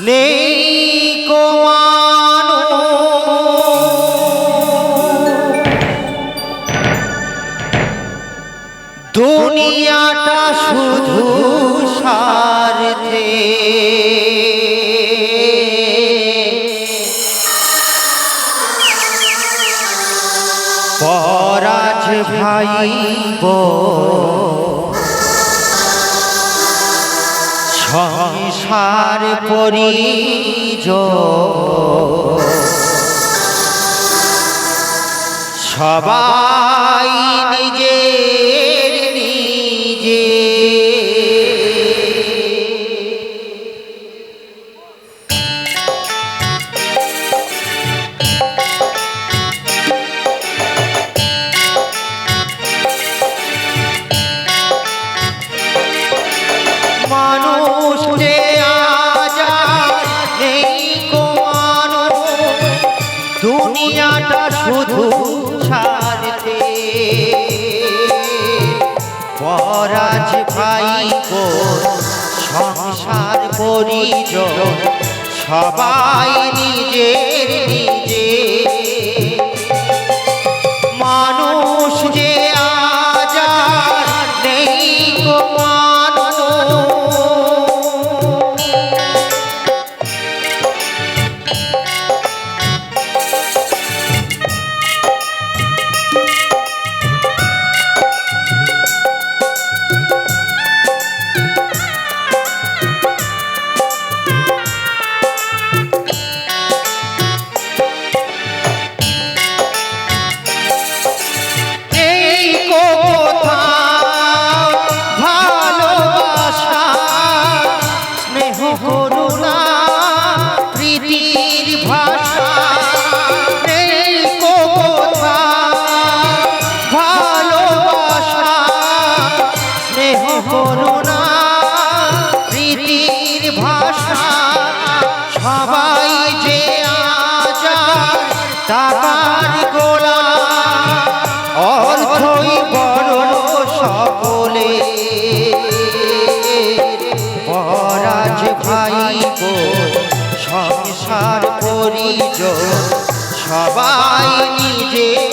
নেই কোমানো দুনিয়াটা শুধু সারথে পরাজ ভাই সংসার পরিজ সবাই শুধু ছাড়তে। পরাজ ভাই সংসার পরিজন সবাই নিজের সবাই যে টাকার গোলা। অর্থই বড় সকলে পরাজ ভাই সংসার পরিজ সবাই নিজে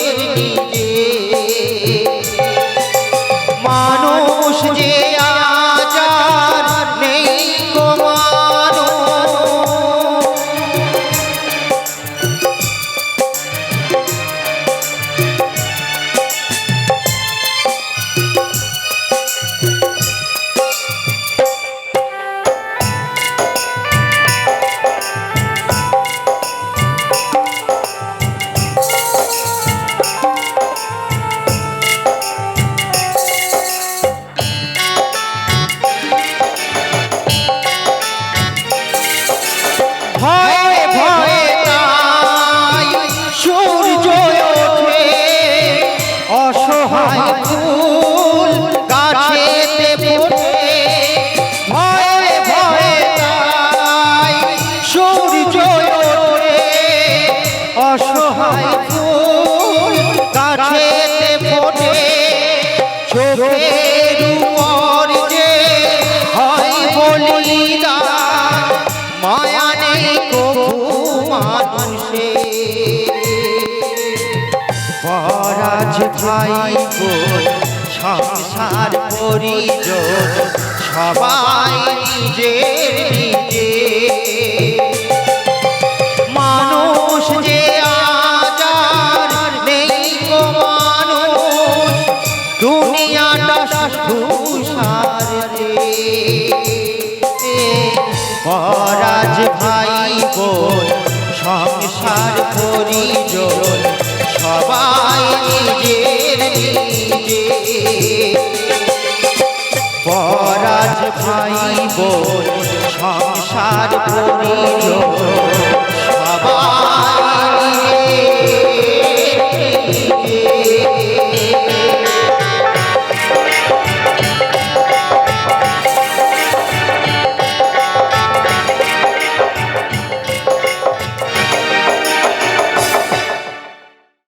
ফুল গাছেতে ফোটে। ভয়ে ভয়ে তাই অসহায় ফুল গাছেতে ফোটে। চোখের উপর যে হয় বলিদান মায়া নেই কবু ভাই সংসার পরিজন সবাই নিজের নিজে। মানুষ যে আজার নেই গো মানুষ, দুনিয়াটা সারতে পরাজ ভাই গো, সংসার সংসার পরিজন